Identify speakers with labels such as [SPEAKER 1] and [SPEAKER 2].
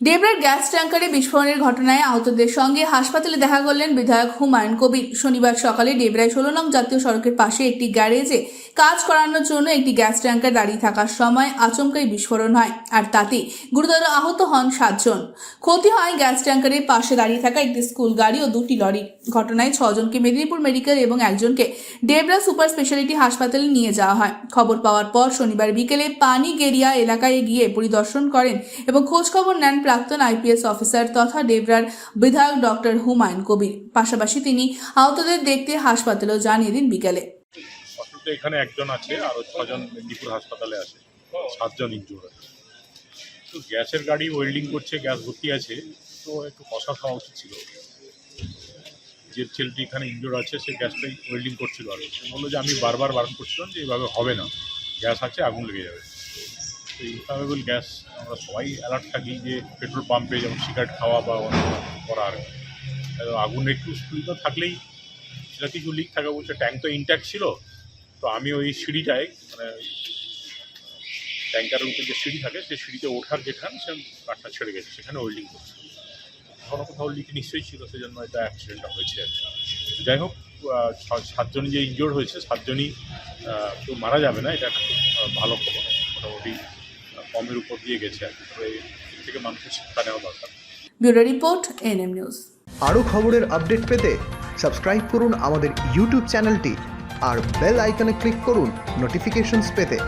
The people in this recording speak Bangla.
[SPEAKER 1] ডেবরার গ্যাস ট্যাঙ্কারে বিস্ফোরণের ঘটনায় আহতদের সঙ্গে হাসপাতালে দেখা করলেন বিধায়ক হুমায়ুন কবির। শনিবার সকালে ডেবরায় ষোলো নং জাতীয় সড়কের পাশে একটি গ্যারেজে কাজ করানোর জন্য একটি গ্যাস ট্যাঙ্কার দাঁড়িয়ে থাকার সময় আচমকাই বিস্ফোরণ হয়, আর তাতে গুরুতর আহত হন সাতজন। ক্ষতি হয় গ্যাস ট্যাঙ্কারের পাশে দাঁড়িয়ে থাকা একটি স্কুল গাড়ি ও দুটি লরি। ঘটনায় ছজনকে মেদিনীপুর মেডিকেল এবং একজনকে ডেবরা সুপার স্পেশালিটি হাসপাতালে নিয়ে যাওয়া হয়। খবর পাওয়ার পর শনিবার বিকেলে পানি গেরিয়া এলাকায় গিয়ে পরিদর্শন করেন এবং খোঁজখবর নেন প্রাক্তন আইপিএস অফিসার তথা ডেবরার বিধায়ক ডক্টর হুমায়ুন কবির। পাশাপাশি তিনি আহতদের দেখতে হাসপাতালেও জানিয়ে দিন বিকেলে।
[SPEAKER 2] এখানে একজন আছে আরও ছজন মেদিনীপুর হাসপাতালে আছে। সাতজন ইনজুর আছে। তো গ্যাসের গাড়ি ওয়েল্ডিং করছে, গ্যাস ভর্তি আছে, তো একটু কষা খাওয়া উচিত ছিল। যে ছেলেটি এখানে ইনজুর আছে, সে গ্যাসটাই ওয়েল্ডিং করছিল আর বলল যে, আমি বারবার বারণ করছিলাম যে এইভাবে হবে না। গ্যাস আছে, আগুন লেগে যাবে। তো ইনফ্লামেবল গ্যাস আমরা সবাই অ্যালার্ট থাকি যে পেট্রোল পাম্পে যেমন সিগারেট খাওয়া বা অন্য করা আর আগুন একটু স্কুল তো থাকলেই সেটা কিছু লিক থাকা বলছে। ট্যাঙ্ক তো ইনট্যাক্ট ছিল, তো আমি ওই সিঁড়িটায় মানে ট্যাঙ্কারের উপরে যে সিঁড়ি থাকে, সেই সিঁড়িতে ওঠার যেখানে সে কাঠটা ছেড়ে গেছে, সেখানে ওয়েল্ডিং করছে। কোনো কোথাও লিক নিশ্চয়ই ছিল, সেজন্য এটা অ্যাক্সিডেন্টটা হয়েছে। যাই হোক সাতজনই যে ইনজোর্ড হয়েছে, সাতজনই কেউ মারা যাবে না, এটা ভালো খবর। মোটামুটি কমের উপর দিয়ে গেছে আর কি। তো এই থেকে মানুষের শিক্ষা নেওয়া দরকার।
[SPEAKER 1] ব্যুরো রিপোর্ট এনএম নিউজ
[SPEAKER 3] আরও খবরের আপডেট পেতে সাবস্ক্রাইব করুন আমাদের ইউটিউব চ্যানেলটি আর বেল আইকনে ক্লিক করুন নোটিফিকেশনস পেতে।